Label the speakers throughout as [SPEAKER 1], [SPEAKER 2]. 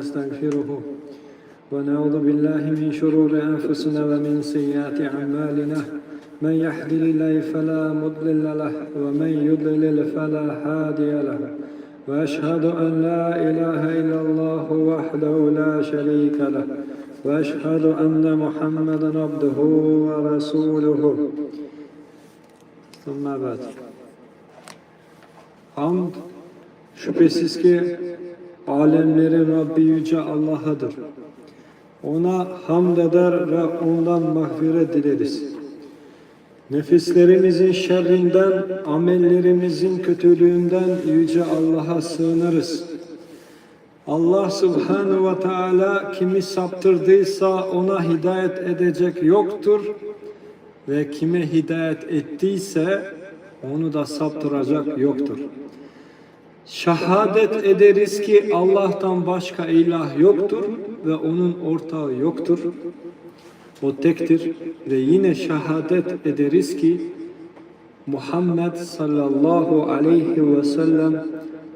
[SPEAKER 1] ونستغفره ونعوذ بالله من شرور أنفسنا ومن سيئات أعمالنا من يهد الله فلا مضلل له ومن يضلل فلا هادي له وأشهد أن لا إله إلا الله وحده لا شريك له وأشهد أن محمدا عبده ورسوله ثم بعد Hamd şüphesiz ki alemlerin Rabbi Yüce Allah'adır. Ona hamd eder ve ondan mağfiret dileriz. Nefislerimizin şerrinden, amellerimizin kötülüğünden Yüce Allah'a sığınırız. Allah Subhanahu ve Teala kimi saptırdıysa ona hidayet edecek yoktur ve kime hidayet ettiyse onu da saptıracak yoktur. Şehadet ederiz ki Allah'tan başka ilah yoktur ve onun ortağı yoktur. O tektir ve yine şehadet ederiz ki Muhammed sallallahu aleyhi ve sellem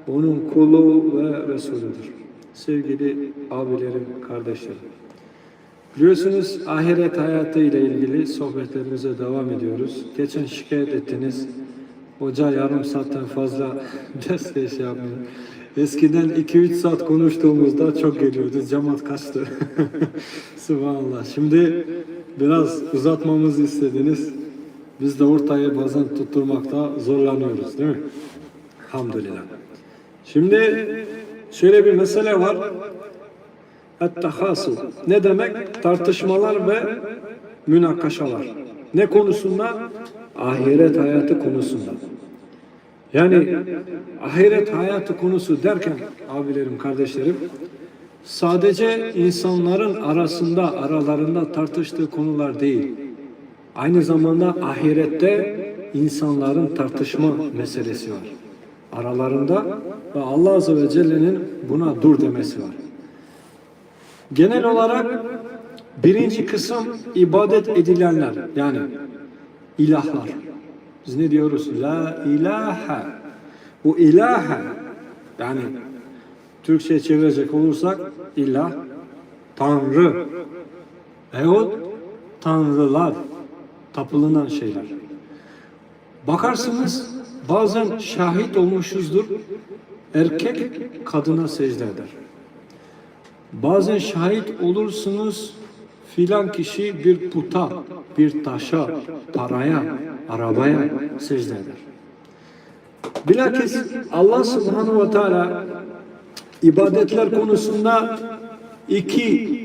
[SPEAKER 1] onun kulu ve Resulüdür. Sevgili abilerim, kardeşlerim. Biliyorsunuz ahiret hayatı ile ilgili sohbetlerimize devam ediyoruz. Geçen şikayet ettiniz. Hoca yarım saatten fazla ders de şey yapmıyor. Eskiden 2-3 saat konuştuğumuzda çok geliyordu. Cemaat kaçtı. Subhanallah. Şimdi biraz uzatmamızı istediniz. Biz de ortayı bazen tutturmakta zorlanıyoruz değil mi? Hamdülillah. Şimdi şöyle bir mesele var. Et-tahasıl. Ne demek? Tartışmalar ve münakaşalar. Ne konusunda? Ahiret hayatı konusunda. Yani ahiret hayatı konusu derken abilerim, kardeşlerim sadece insanların arasında, aralarında tartıştığı konular değil. Aynı zamanda ahirette insanların tartışma meselesi var. Aralarında ve Allah Azze ve Celle'nin buna dur demesi var. Genel olarak birinci kısım ibadet edilenler yani ilahlar. Biz ne diyoruz? La ilahe. Bu ilahe yani Türkçe çevirecek olursak ilah Tanrı veyahut tanrılar tapılınan şeyler. Bakarsınız bazen şahit olmuşuzdur erkek kadına secde eder. Bazen şahit olursunuz filan kişi bir puta, bir taşa, paraya, arabaya secde eder. Bilakis Allah subhanahu ve teala ibadetler konusunda iki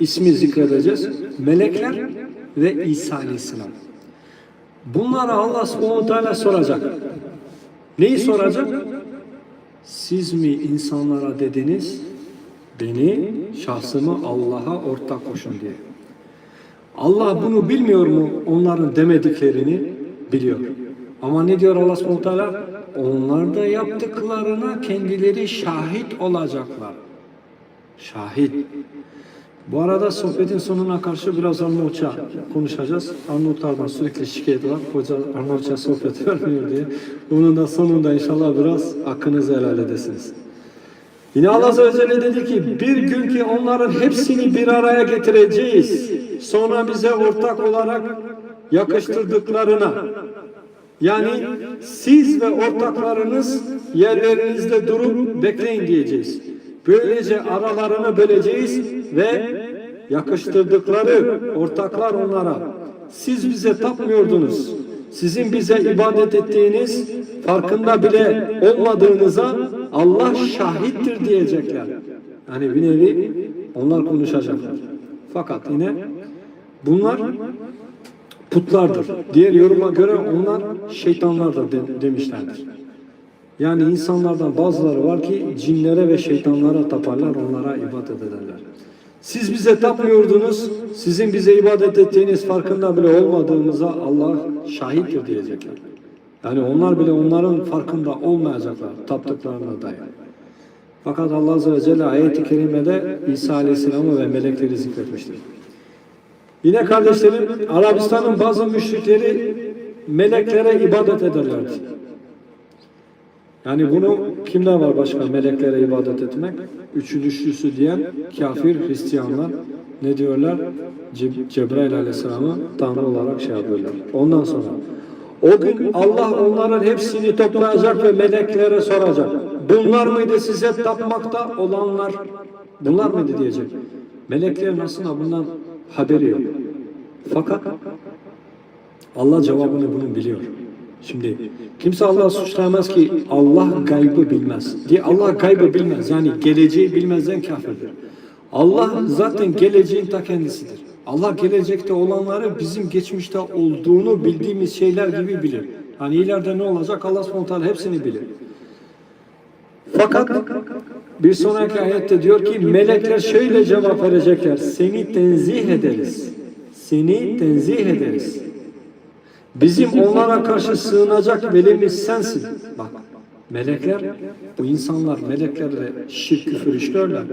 [SPEAKER 1] ismi zikredeceğiz. Melekler ve İsa aleyhisselam. Bunlara Allah subhanahu teala soracak. Neyi soracak? Siz mi insanlara dediniz, beni, şahsımı Allah'a ortak koşun diye. Allah bunu bilmiyor mu? Onların demediklerini biliyor. Ama ne diyor Allah subhanahu teala? Onlar da yaptıklarına kendileri şahit olacaklar. Şahit. Bu arada sohbetin sonuna karşı biraz Arnavutça konuşacağız. Arnavutlardan sürekli şikayet var. Hoca Arnavutça sohbet vermiyor diye. Bunun da sonunda inşallah biraz hakkınızı helal edesiniz. Yine Allah Azze dedi ki bir gün ki onların hepsini bir araya getireceğiz. Sonra bize ortak olarak yakıştırdıklarına yani siz ve ortaklarınız yerlerinizde durup bekleyin diyeceğiz. Böylece aralarını böleceğiz ve yakıştırdıkları ortaklar onlara siz bize tapmıyordunuz. Sizin bize ibadet ettiğiniz farkında bile olmadığınıza Allah şahittir diyecekler. Yani bir nevi onlar konuşacaklar. Fakat yine bunlar putlardır. Diğer yoruma göre onlar şeytanlardır de, demişlerdir. Yani insanlardan bazıları var ki cinlere ve şeytanlara taparlar, onlara ibadet ederler. Siz bize tapmıyordunuz, sizin bize ibadet ettiğiniz farkında bile olmadığımıza Allah şahittir diyecekler. Yani onlar bile onların farkında olmayacaklar taptıklarına dair. Fakat Allah Azze ve Celle ayet-i kerimede İsa Aleyhisselam'ı ve melekleri zikretmiştir. Yine kardeşlerim Arabistan'ın bazı müşrikleri meleklere ibadet ederlerdi. Yani bunu kimler var başka meleklere ibadet etmek? Üçüncüsü diyen kafir Hristiyanlar ne diyorlar? Ce- Cebrail aleyhisselamı Tanrı olarak şey yapıyorlar. Ondan sonra o gün Allah onların hepsini toplayacak ve meleklere soracak. Bunlar mıydı size tapmakta olanlar? Bunlar mıydı diyecek. Meleklerin aslında bundan haberi yok. Fakat Allah cevabını bunun biliyor. Şimdi kimse Allah'ı suçlamaz ki Allah gaybı bilmez. Diye Allah gaybı bilmez. Yani geleceği bilmezden kafirdir. Allah zaten geleceğin ta kendisidir. Allah gelecekte olanları bizim geçmişte olduğunu bildiğimiz şeyler gibi bilir. Hani ileride ne olacak Allah subhanahu hepsini bilir. Fakat bir sonraki ayette diyor ki melekler şöyle cevap verecekler. Seni tenzih ederiz. Seni tenzih ederiz. Bizim onlara karşı sığınacak velimiz sensin. Bak melekler, bu insanlar meleklerle şirk küfür işliyorlar.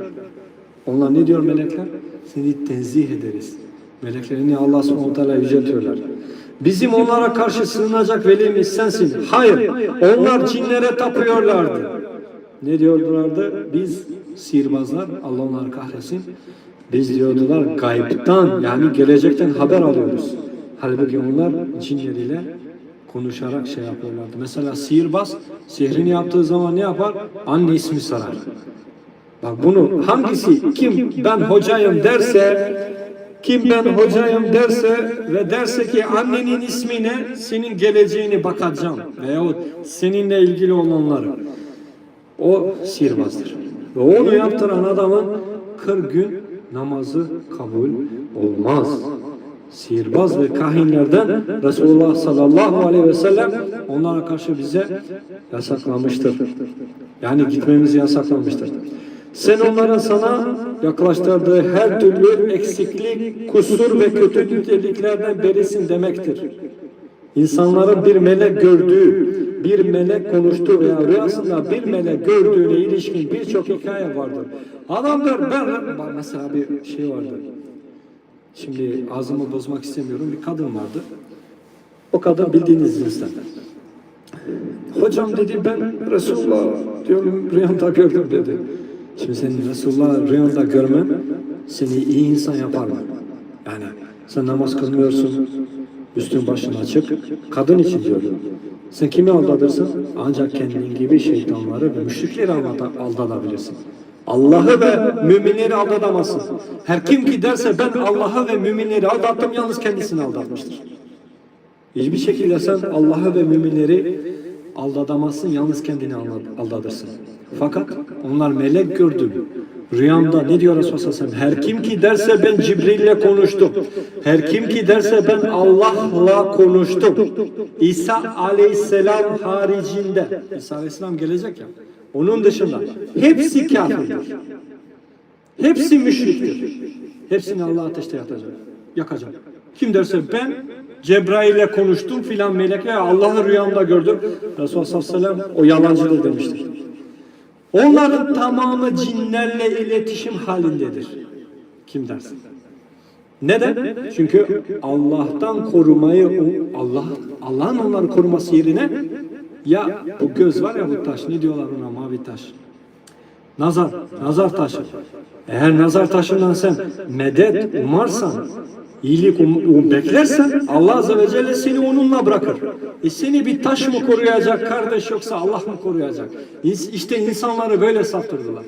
[SPEAKER 1] Onlar ne diyor melekler? Seni tenzih ederiz. Meleklerini Allah subhanahu yüceltiyorlar. Bizim onlara karşı sığınacak velimiz sensin. Hayır, onlar cinlere tapıyorlardı. Ne diyorlardı? Biz sihirbazlar, Allah onları kahretsin. Biz diyordular gaybtan yani gelecekten haber alıyoruz. Halbuki onlar cinleriyle konuşarak şey yapıyorlardı. Mesela sihirbaz sihrini yaptığı zaman ne yapar? Anne ismi sarar. Bak bunu hangisi kim ben hocayım derse kim ben hocayım derse ve derse ki annenin ismine senin geleceğini bakacağım veyahut seninle ilgili olanları o sihirbazdır. Ve onu yaptıran adamın 40 gün namazı kabul olmaz. Sihirbaz ve kahinlerden Resulullah sallallahu aleyhi ve sellem onlara karşı bize yasaklamıştır. Yani gitmemizi yasaklamıştır. Sen onların sana yaklaştırdığı her türlü eksiklik, kusur ve kötü niteliklerden berisin demektir. İnsanların bir melek gördüğü, bir melek konuştuğu veya rüyasında bir melek gördüğüne ilişkin birçok hikaye vardır. Adam ben, mesela bir şey vardı. Şimdi ağzımı bozmak istemiyorum. Bir kadın vardı. O kadın bildiğiniz cinsten. Hocam dedi ben Resulullah diyorum rüyamda gördüm dedi. Şimdi senin Resulullah rüyanda görmen seni iyi insan yapar mı? Yani sen namaz kılmıyorsun, üstün başın açık, kadın için diyorum. Sen kimi aldatırsın? Ancak kendin gibi şeytanları ve müşrikleri aldata- aldatabilirsin. Allah'ı ve müminleri aldatamazsın. Her kim ki derse ben Allah'ı ve müminleri aldattım yalnız kendisini aldatmıştır. Hiçbir şekilde sen Allah'ı ve müminleri aldatamazsın, yalnız kendini aldat- aldatırsın. Fakat onlar melek gördü. Rüyamda ne diyor Resulullah sellem? Her kim ki derse ben Cibril'le konuştum. Her kim ki derse ben Allah'la konuştum. İsa aleyhisselam haricinde. İsa aleyhisselam gelecek ya. Onun dışında hepsi kafirdir. Hepsi müşriktir. Hepsini Allah ateşte yakacak. Yakacak. Kim derse ben Cebrail'le konuştum filan melekle Allah'ı rüyamda gördüm. Resulullah sallallahu aleyhi ve sellem o yalancıdır demiştir. Onların tamamı cinlerle iletişim halindedir. Kim dersin? Neden? Çünkü Allah'tan korumayı Allah Allah'ın onları koruması yerine ya bu göz var ya bu taş ne diyorlar ona mavi taş. Nazar, nazar taşı. Eğer nazar taşından sen medet umarsan, iyilik um, um- beklersen Allah Azze ve Celle seni onunla bırakır. E seni bir taş mı koruyacak kardeş yoksa Allah mı koruyacak? İşte insanları böyle saptırdılar.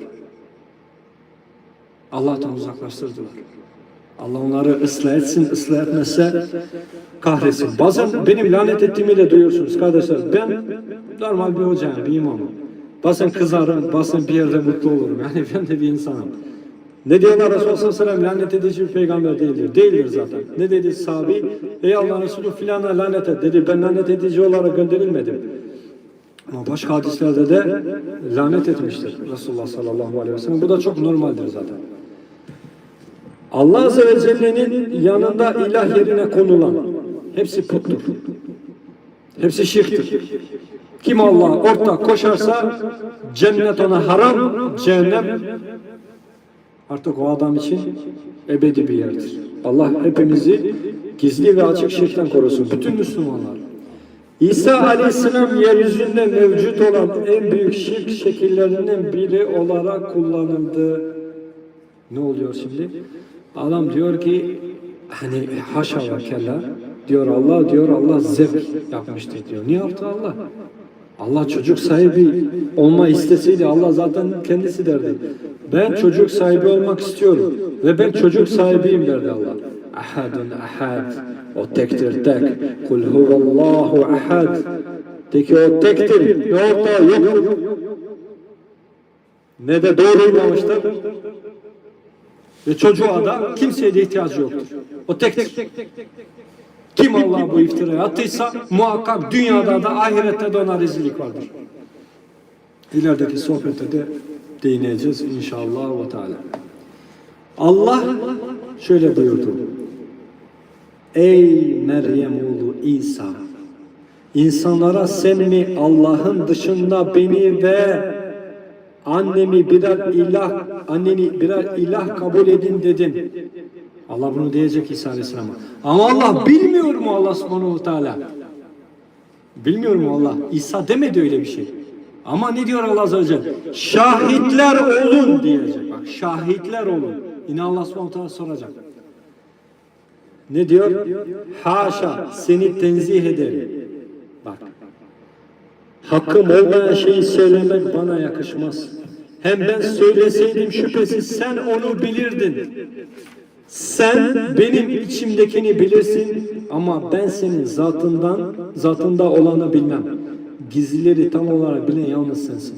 [SPEAKER 1] Allah'tan uzaklaştırdılar. Allah onları ıslah etsin, ıslah etmezse kahretsin. Bazen benim lanet ettiğimi de duyuyorsunuz kardeşler. Ben normal bir hocayım, bir imamım. Bazen kızarım, bazen bir yerde mutlu olurum. Yani ben de bir insanım. Ne diyorlar Resulullah sallallahu aleyhi ve sellem lanet edici bir peygamber değildir. Değildir zaten. Ne dedi sahabi? Ey Allah Resulü filana lanet et dedi. Ben lanet edici olarak gönderilmedim. Ama başka hadislerde de lanet etmiştir Resulullah sallallahu aleyhi ve sellem. Bu da çok normaldir zaten. Allah Azze ve Celle'nin yanında ilah yerine konulan hepsi puttur. Hepsi şirktir. Kim Allah'a ortak koşarsa cennet ona haram, cehennem artık o adam için ebedi bir yerdir. Allah hepimizi gizli ve açık şirkten korusun. Bütün Müslümanlar. İsa Aleyhisselam yeryüzünde mevcut olan en büyük şirk şekillerinden biri olarak kullanıldı. Ne oluyor şimdi? Adam diyor ki hani haşa ve kella diyor Allah diyor Allah zevk yapmıştır diyor. Ne yaptı Allah? Allah çocuk sahibi olma isteseydi Allah zaten kendisi derdi. Ben çocuk sahibi olmak istiyorum ve ben çocuk sahibiyim derdi Allah. Ahadun ahad. O tektir tek. Kul huvallahu ahad. De ki o tektir. Ne ortağı yok. Ne de doğrulmamıştır. Ve çocuğa da kimseye de ihtiyacı yoktur. O tektir. Kim Allah bu iftirayı attıysa muhakkak dünyada da ahirette de ona rezillik vardır. İlerideki sohbette de değineceğiz inşallah ve teala. Allah şöyle buyurdu. Ey Meryem oğlu İsa insanlara sen mi Allah'ın dışında beni ve annemi birer ilah anneni birer ilah kabul edin dedin. Allah bunu diyecek İsa Aleyhisselam'a. Ama Allah bilmiyor mu Allah subhanahu teala? Bilmiyor mu Allah? İsa demedi öyle bir şey. Ama ne diyor Allah azze ve celle? Şahitler olun diyecek. Bak şahitler olun. Yine Allah subhanahu teala soracak. Ne diyor? Haşa seni tenzih ederim. Bak. Hakkım olmayan şeyi söylemek bana yakışmaz. Hem ben söyleseydim şüphesiz sen onu bilirdin. Sen benim içimdekini bilirsin ama ben senin zatından, zatında olanı bilmem. Gizlileri tam olarak bilen yalnız sensin.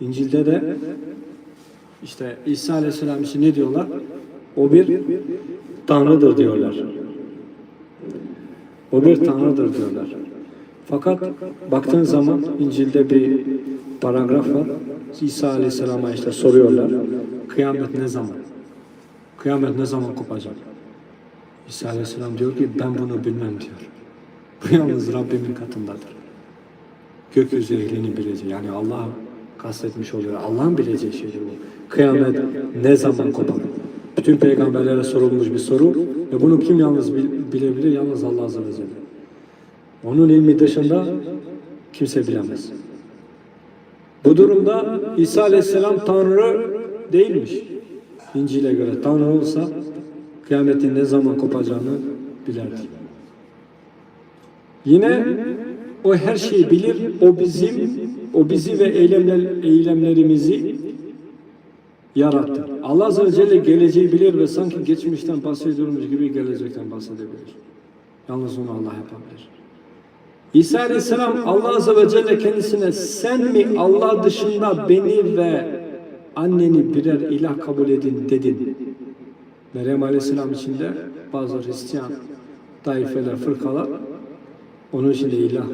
[SPEAKER 1] İncil'de de işte İsa Aleyhisselam için ne diyorlar? O bir tanrıdır diyorlar. O bir tanrıdır diyorlar. Fakat baktığın zaman İncil'de bir paragraf var. İsa Aleyhisselam'a işte soruyorlar. Kıyamet ne zaman? Kıyamet ne zaman kopacak? İsa Aleyhisselam diyor ki ben bunu bilmem diyor. Bu yalnız Rabbimin katındadır. Gökyüzü ehlinin bileceği yani Allah kastetmiş oluyor. Allah'ın bileceği şeydir bu. Kıyamet ne zaman kopar? Bütün peygamberlere sorulmuş bir soru ve bunu kim yalnız bil- bilebilir? Yalnız Allah Azze ve Celle. Onun ilmi dışında kimse bilemez. Bu durumda İsa Aleyhisselam Tanrı değilmiş. İncil'e göre Tanrı olsa kıyametin ne zaman kopacağını bilerdi. Yine o her şeyi bilir. O bizim, o bizi ve eylemler, eylemlerimizi yarattı. Allah Azze ve Celle geleceği bilir ve sanki geçmişten bahsediyormuş gibi gelecekten bahsedebilir. Yalnız onu Allah yapabilir. İsa Aleyhisselam Allah Azze ve Celle kendisine sen mi Allah dışında beni ve anneni birer ilah kabul edin dedin. Meryem Aleyhisselam içinde bazı Hristiyan taifeler, fırkalar onun için de ilah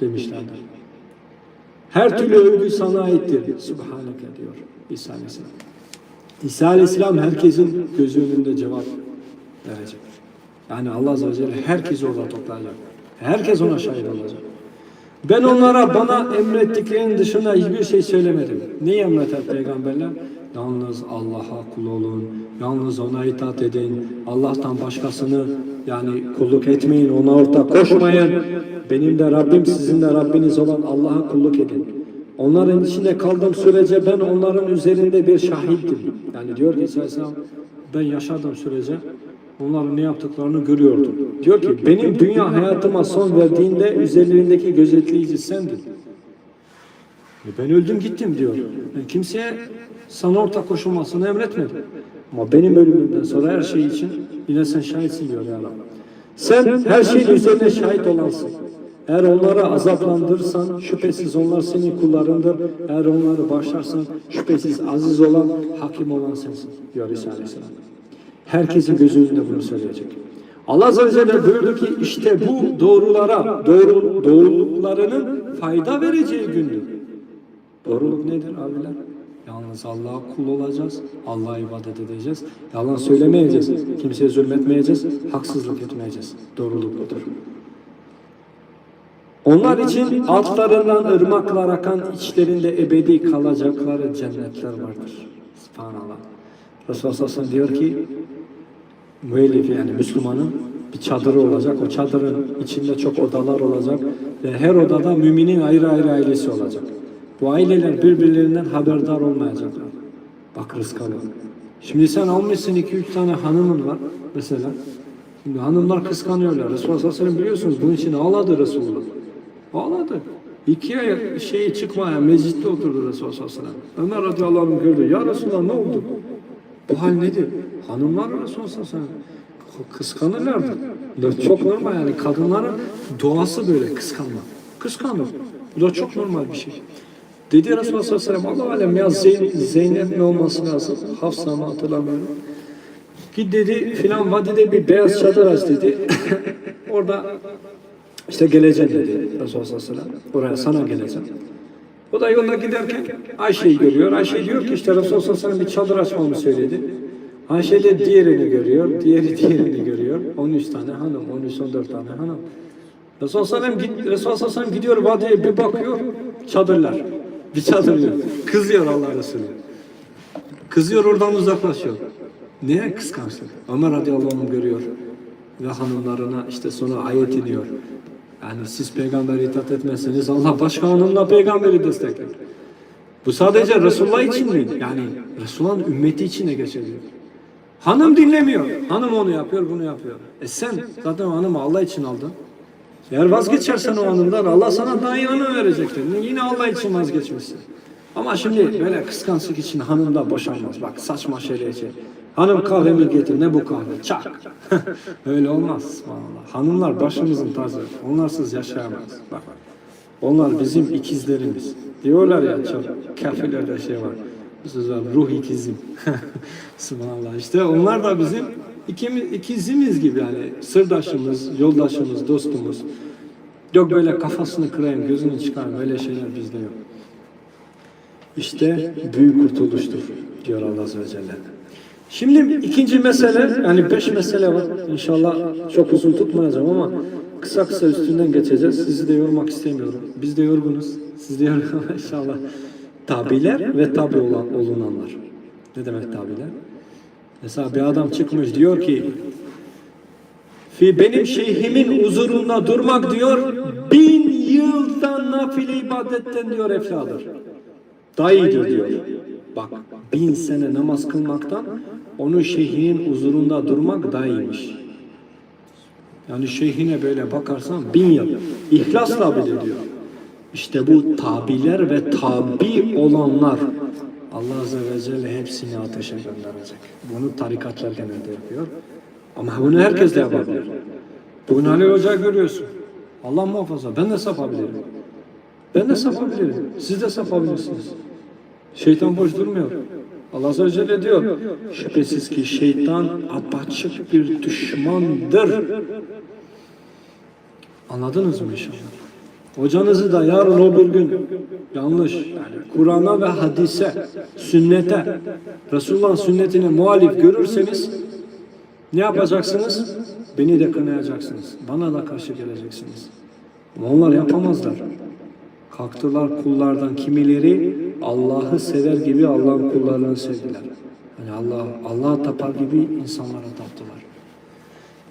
[SPEAKER 1] demişlerdir. Her türlü övgü sana aittir. Subhaneke diyor İsa Aleyhisselam. İsa Aleyhisselam herkesin gözü önünde cevap verecek. Yani Allah Azze ve Celle herkesi orada toplayacak. Herkes ona şahit olacak. Ben onlara bana emrettiklerinin dışında hiçbir şey söylemedim. Ne emreder peygamberler? Yalnız Allah'a kul olun, yalnız ona itaat edin, Allah'tan başkasını yani kulluk etmeyin, ona ortak koşmayın. Benim de Rabbim sizin de Rabbiniz olan Allah'a kulluk edin. Onların içinde kaldığım sürece ben onların üzerinde bir şahittim. Yani diyor ki ben yaşadığım sürece onların ne yaptıklarını görüyordum. Diyor ki benim dünya hayatıma son verdiğinde üzerlerindeki gözetleyici sendin. E ben öldüm gittim diyor. Ben kimseye sana ortak koşulmasını emretmedim. Ama benim ölümümden sonra her şey için yine sen şahitsin diyor ya Rabbi. Sen her şeyin üzerine şahit olansın. Eğer onları azaplandırırsan şüphesiz onlar senin kullarındır. Eğer onları bağışlarsan şüphesiz aziz olan, hakim olan sensin diyor İsa Aleyhisselam. Herkesin gözü önünde bunu söyleyecek. Allah Azze ve Celle buyurdu ki işte bu doğrulara, doğru, doğruluklarının fayda vereceği gündür. Doğruluk nedir abiler? Yalnız Allah'a kul olacağız, Allah'a ibadet edeceğiz, yalan söylemeyeceğiz, kimseye zulmetmeyeceğiz, haksızlık etmeyeceğiz. Doğruluk budur. Onlar için altlarından ırmaklar akan içlerinde ebedi kalacakları cennetler vardır. Subhanallah. Resulullah diyor ki müellif yani Müslümanın bir çadırı olacak. O çadırın içinde çok odalar olacak ve her odada müminin ayrı ayrı ailesi olacak. Bu aileler birbirlerinden haberdar olmayacaklar. Bak rızka bak. Şimdi sen almışsın iki üç tane hanımın var mesela. Şimdi hanımlar kıskanıyorlar. Resulullah sallallahu aleyhi biliyorsunuz bunun için ağladı Resulullah. Ağladı. İki ay şeyi çıkmaya mecliste oturdu Resulullah sallallahu aleyhi ve sellem. Ömer radıyallahu anh gördü. Ya Resulullah ne oldu? Bu hal nedir? Hanımlar aleyhi ve sellem kıskanırlardı. Bu çok normal yani kadınların doğası böyle kıskanma. Kıskanır. Bu da çok normal bir şey. Dedi Resulullah sallallahu aleyhi ve sellem Allah alem ya Zeyn Zeynep mi olması lazım? Hafsa mı hatırlamıyorum. Git dedi filan vadide bir beyaz çadır aç dedi. Orada işte geleceğim dedi Resulullah sallallahu aleyhi ve sellem. Oraya sana geleceğim. O da yolda giderken Ayşe'yi görüyor. Ayşe diyor ki işte Resulullah sallallahu aleyhi bir çadır açmamı söyledi. Ayşe de diğerini görüyor, diğeri diğerini görüyor. 13 tane hanım, 13-14 tane hanım. Resulullah sallallahu aleyhi ve sellem, gidiyor vadiye bir bakıyor, çadırlar. Bir çadır yok. Kızıyor Allah Resulü. Kızıyor oradan uzaklaşıyor. Neye kıskançlık? Ömer radıyallahu anh görüyor. Ve hanımlarına işte sonra ayet iniyor. Yani siz peygambere itaat etmezseniz Allah başka hanımla peygamberi destekler. Bu sadece Resulullah için mi? Yani Resulullah'ın ümmeti için de geçerli. Hanım dinlemiyor. Hanım onu yapıyor, bunu yapıyor. E sen zaten o hanımı Allah için aldın. Eğer vazgeçersen o hanımdan Allah sana daha iyi hanım verecektir. Yine Allah için vazgeçmişsin. Ama şimdi böyle kıskançlık için hanım da boşanmaz. Bak saçma şeyler şey. Hanım kahvemi getir. Ne bu kahve? Çak. Öyle olmaz. Vallahi. Hanımlar başımızın tacı. Onlarsız yaşayamayız. Bak. Onlar bizim ikizlerimiz. Diyorlar ya çok kafirlerde şey var. Bir söz var. Ruh ikizim. Subhanallah. İşte onlar da bizim ikimiz, ikizimiz gibi yani. Sırdaşımız, yoldaşımız, dostumuz. Yok böyle kafasını kırayım, gözünü çıkarayım. Öyle şeyler bizde yok. İşte büyük kurtuluştur diyor Allah Azze ve Celle. Şimdi ikinci mesele, yani beş mesele var. İnşallah çok uzun tutmayacağım ama kısa kısa üstünden geçeceğiz. Sizi de yormak istemiyorum. Biz de yorgunuz. Siz de yorgunuz inşallah. Tabiler ve tabi olan, olunanlar. Ne demek tabiler? Mesela bir adam çıkmış diyor ki Fi benim şeyhimin huzurunda durmak diyor bin yıldan nafile ibadetten diyor efladır. Daha iyidir diyor. Bak bin sene namaz kılmaktan onun şeyhinin huzurunda durmak daha iyiymiş. Yani şeyhine böyle bakarsan bin yıl. İhlasla bile diyor. İşte bu tabiler ve tabi olanlar Allah Azze ve Celle hepsini ateşe gönderecek. Bunu tarikatlar genelde yapıyor. Ama bunu herkes de yapabilir. Bugün Halil Hoca görüyorsun. Allah muhafaza ben de sapabilirim. Ben de sapabilirim. Siz de sapabilirsiniz. Şeytan boş durmuyor. Allah Azze ve Celle diyor. Şüphesiz ki şeytan apaçık bir düşmandır. Anladınız mı inşallah? Hocanızı da yarın o bir gün yanlış yani Kur'an'a ve hadise, sünnete, Resulullah'ın sünnetine muhalif görürseniz ne yapacaksınız? Beni de kınayacaksınız. Bana da karşı geleceksiniz. Ama onlar yapamazlar. Kalktılar kullardan kimileri Allah'ı sever gibi Allah'ın kullarını sevdiler. Yani Allah Allah'a tapar gibi insanlara taptılar.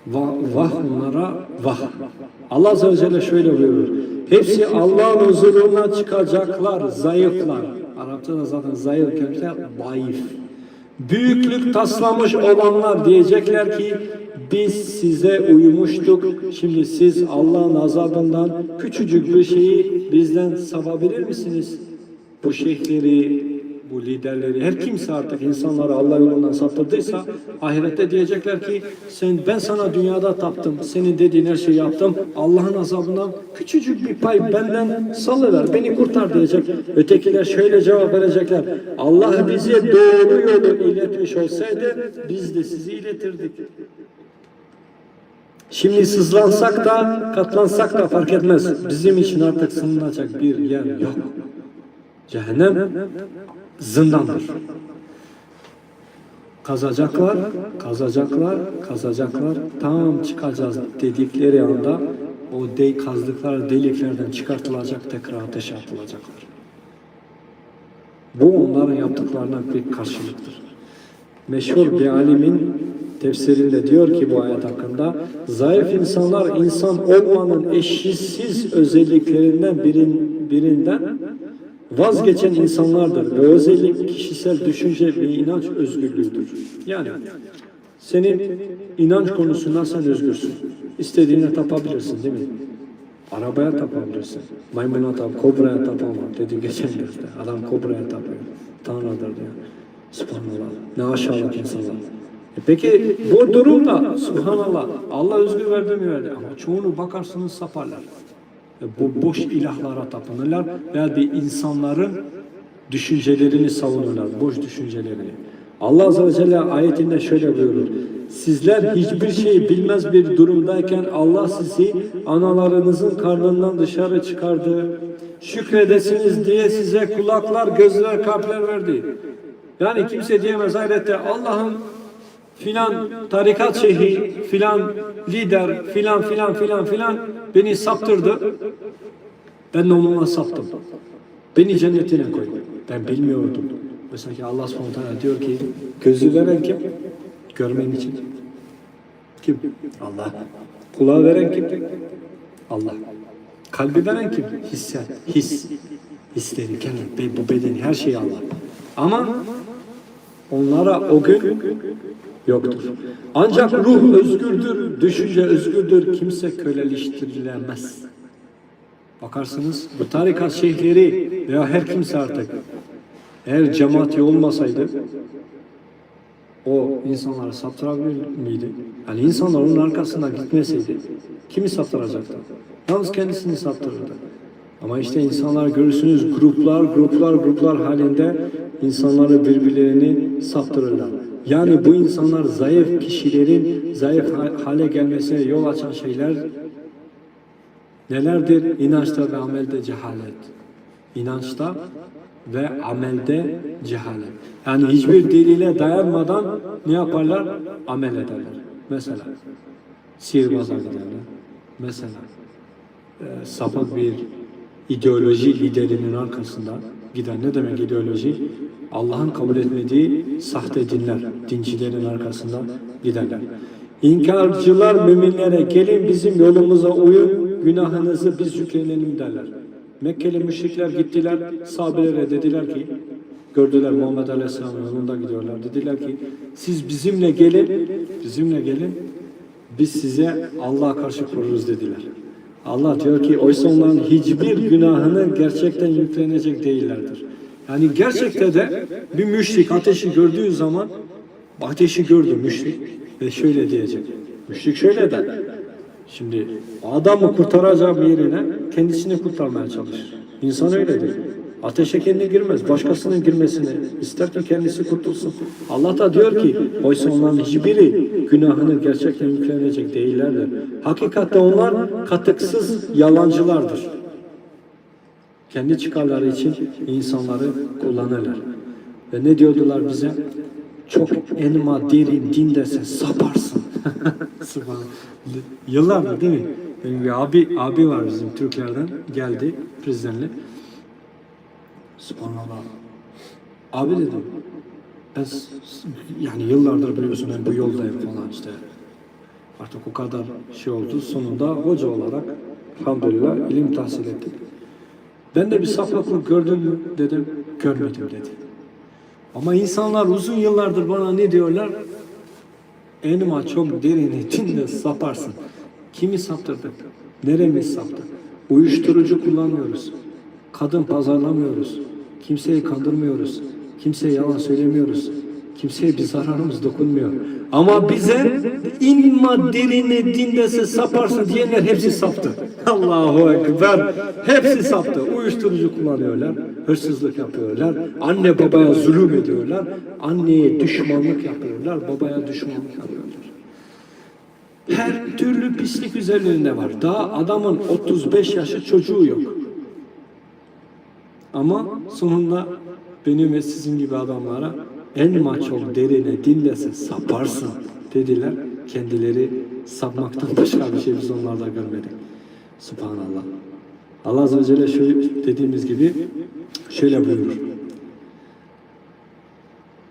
[SPEAKER 1] Vah, vah onlara vah. Allah Azze ve Celle şöyle buyuruyor. Hepsi Allah'ın huzuruna çıkacaklar, zayıflar. Arapçada zaten zayıf kelimesi zayıf. Büyüklük taslamış olanlar diyecekler ki biz size uymuştuk. Şimdi siz Allah'ın azabından küçücük bir şeyi bizden savabilir misiniz? Bu şeyhleri, bu liderleri, her kimse artık insanları Allah yolundan saptırdıysa ahirette diyecekler ki sen ben sana dünyada taptım, senin dediğin her şeyi yaptım. Allah'ın azabından küçücük bir pay benden salıver, beni kurtar diyecek. Ötekiler şöyle cevap verecekler. Allah bizi doğru yolu iletmiş olsaydı biz de sizi iletirdik. Şimdi sızlansak da katlansak da fark etmez. Bizim için artık sığınacak bir yer yok. Cehennem zindandır. Kazacaklar, kazacaklar, kazacaklar. Tam çıkacağız dedikleri anda o de kazdıkları deliklerden çıkartılacak, tekrar ateşe atılacaklar. Bu onların yaptıklarına bir karşılıktır. Meşhur bir alimin tefsirinde diyor ki bu ayet hakkında zayıf insanlar insan olmanın eşsiz özelliklerinden birin, birinden vazgeçen insanlardır. Ve özellik kişisel düşünce ve inanç özgürlüğüdür. Yani senin inanç konusunda sen özgürsün. İstediğine tapabilirsin değil mi? Arabaya tapabilirsin. Maymuna tap, kobraya tapama dedi geçen derste. Adam kobraya tapıyor. Tanrı'dır diyor. Subhanallah. Ne aşağılık insanlar. E peki bu durumda Subhanallah Allah özgür verdi mi verdi ama çoğunu bakarsınız saparlar. E bu boş ilahlara tapınırlar veya bir insanların düşüncelerini savunurlar, boş düşüncelerini. Allah Azze ve Celle ayetinde şöyle buyurur. Sizler hiçbir şey bilmez bir durumdayken Allah sizi analarınızın karnından dışarı çıkardı. Şükredesiniz diye size kulaklar, gözler, kalpler verdi. Yani kimse diyemez ahirette Allah'ın filan tarikat şeyhi, filan lider, filan filan filan filan beni saptırdı. Ben de onunla saptım. Beni cennetine koy. Ben bilmiyordum. Mesela ki Allah teala diyor ki gözü veren kim? Görmen için. Kim? Allah. Kulağı veren kim? Allah. Kalbi veren kim? Hisse, his. Hisleri, kendi, bu bedeni, her şey Allah. Ama onlara o gün yoktur. Ancak ruh özgürdür, düşünce özgürdür, kimse köleleştirilemez. Bakarsınız bu tarikat şeyhleri veya her kimse artık eğer cemaati olmasaydı o insanları saptırabilir miydi? Yani insanlar onun arkasından gitmeseydi kimi saptıracaktı? Yalnız kendisini saptırırdı. Ama işte insanlar görürsünüz gruplar, gruplar, gruplar halinde insanları birbirlerini saptırırlar. Yani bu insanlar zayıf kişilerin zayıf hale gelmesine yol açan şeyler nelerdir? İnançta ve amelde cehalet. İnançta ve amelde cehalet. Yani hiçbir delile dayanmadan ne yaparlar? Amel ederler. Mesela sihirbaza giderler. Mesela e, sapık bir ideoloji liderinin arkasında giden ne demek ideoloji? Allah'ın kabul etmediği sahte dinler, dincilerin arkasında giderler. İnkarcılar müminlere gelin bizim yolumuza uyun, günahınızı biz yüklenelim derler. Mekkeli müşrikler gittiler, sahabelere dediler ki, gördüler Muhammed Aleyhisselam'ın yolunda gidiyorlar. Dediler ki, siz bizimle gelin, bizimle gelin, biz size Allah'a karşı koruruz dediler. Allah diyor ki, oysa onların hiçbir günahını gerçekten yüklenecek değillerdir. Yani gerçekte de bir müşrik ateşi gördüğü zaman, ateşi gördü müşrik ve şöyle diyecek. Müşrik şöyle der. Şimdi adamı kurtaracağım yerine kendisini kurtarmaya çalışır. İnsan öyledir. Ateşe kendi girmez. Başkasının girmesini ister ki kendisi kurtulsun. Allah da diyor ki oysa onların hiçbiri günahını gerçekten yüklenecek değillerdir. Hakikatte onlar katıksız yalancılardır. Kendi çıkarları için insanları kullanırlar. Ve ne diyordular bize? Çok enma derin din dese saparsın. Yıllardır değil mi? Benim bir abi, abi var bizim Türklerden. Geldi Prizrenli. Subhanallah. Abi dedim. Ben yani yıllardır biliyorsun ben bu yoldayım falan işte. Artık o kadar şey oldu. Sonunda hoca olarak elhamdülillah ilim tahsil ettim. Ben de bir saflıklık gördün mü dedim. Görmedim dedi. Ama insanlar uzun yıllardır bana ne diyorlar? Enma çok derini dinde saparsın. Kimi saptırdık? Neremiz saptı? Uyuşturucu kullanmıyoruz. Kadın pazarlamıyoruz. Kimseyi kandırmıyoruz. Kimseye yalan söylemiyoruz. Kimseye bir zararımız dokunmuyor. Ama bize inma derini dindese saparsın diyenler hepsi saptı. Allahu Ekber. Hepsi saptı. Uyuşturucu kullanıyorlar. Hırsızlık yapıyorlar. Anne babaya zulüm ediyorlar. Anneye düşmanlık yapıyorlar. Babaya düşmanlık yapıyorlar. Her türlü pislik üzerlerinde var. Daha adamın 35 yaşı çocuğu yok. Ama sonunda benim ve sizin gibi adamlara en maçol derine dinlese saparsın dediler. Kendileri sapmaktan başka bir şey biz onlarda görmedik. Subhanallah. Allah Azze ve Celle şöyle dediğimiz gibi şöyle buyurur.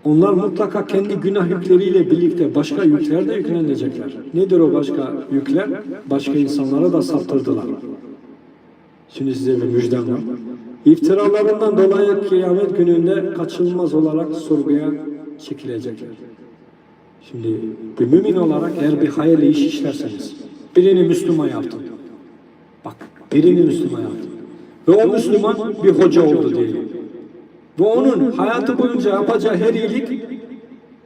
[SPEAKER 1] onlar mutlaka kendi günah yükleriyle birlikte başka yükler de yüklenecekler. Nedir o başka yükler? Başka insanlara da saptırdılar. Şimdi size bir müjdem var. İftiralarından dolayı kıyamet gününde kaçınılmaz olarak sorguya çekilecekler. Şimdi bir mümin olarak eğer bir hayırlı iş işlerseniz, birini Müslüman yaptın. Bak, birini Müslüman yaptın. Ve o Müslüman bir hoca oldu diyelim. Ve onun hayatı boyunca yapacağı her iyilik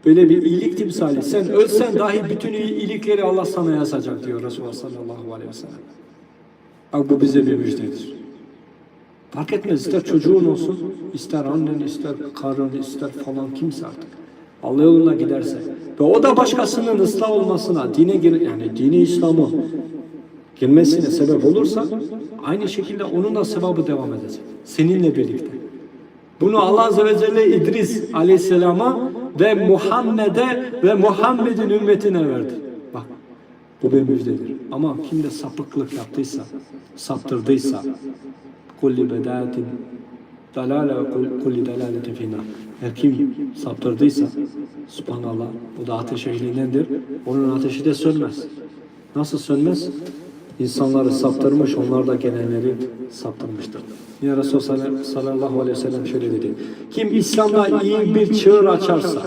[SPEAKER 1] böyle bir iyilik timsali. Sen ölsen dahi bütün iyilikleri Allah sana yazacak diyor Resulullah sallallahu aleyhi ve sellem. Bak bu bize bir müjdedir. Fark etmez ister çocuğun olsun, ister annen, ister karın, ister falan kimse artık. Allah yoluna giderse ve o da başkasının ıslah olmasına, dine gir yani dini İslam'ı girmesine sebep olursa aynı şekilde onun da sevabı devam edecek. Seninle birlikte. Bunu Allah Azze ve Celle İdris Aleyhisselam'a ve Muhammed'e ve Muhammed'in ümmetine verdi. Bak bu bir müjdedir. Ama kim de sapıklık yaptıysa, saptırdıysa kulli bedayetin dalale ve kul- kulli dalaletin fina. Her kim saptırdıysa subhanallah bu da ateş ehlindendir. Onun ateşi de sönmez. Nasıl sönmez? İnsanları saptırmış, onlar da gelenleri saptırmıştır. Yine Resulullah sallallahu aleyhi ve sellem şöyle dedi. Kim İslam'da iyi bir çığır açarsa,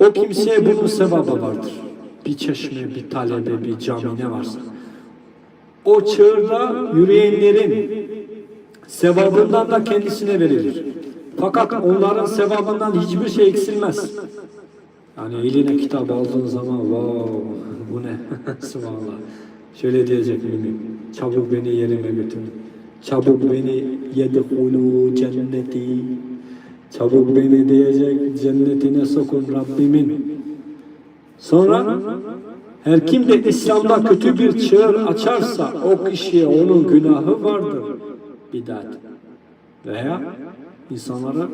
[SPEAKER 1] o kimseye bunun sevabı vardır. Bir çeşme, bir talebe, bir cami ne varsa. O çığırda yürüyenlerin sevabından da kendisine verilir. Fakat onların sevabından hiçbir şey eksilmez. Yani eline kitap aldığın zaman wow bu ne? Subhanallah. Şöyle diyecek mümin. Çabuk beni yerime götür. Çabuk beni yedhulu cenneti. Çabuk beni diyecek cennetine sokun Rabbimin. Sonra her kim de İslam'da kötü bir çığır açarsa o kişiye onun günahı vardır. Bidat. Veya insanlara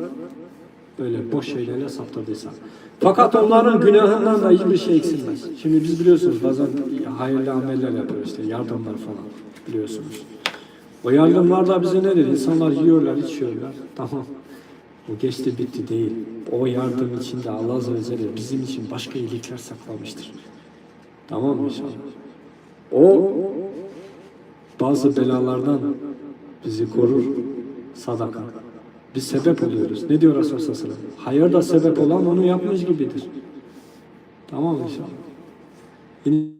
[SPEAKER 1] böyle boş şeylerle saptırdıysa. Fakat onların günahından da hiçbir şey eksilmez. Şimdi biz biliyorsunuz bazen hayırlı ameller yapıyoruz işte yardımlar falan biliyorsunuz. O yardımlar da bize nedir? İnsanlar yiyorlar, içiyorlar. Tamam. O geçti bitti değil. O yardım içinde Allah Azze ve Celle bizim için başka iyilikler saklamıştır. Tamam mı? O bazı belalardan bizi korur. Sadaka. Biz sebep oluyoruz. Ne diyor Resulullah sallallahu aleyhi ve sellem? Hayır da sebep olan onu yapmış gibidir. Tamam inşallah?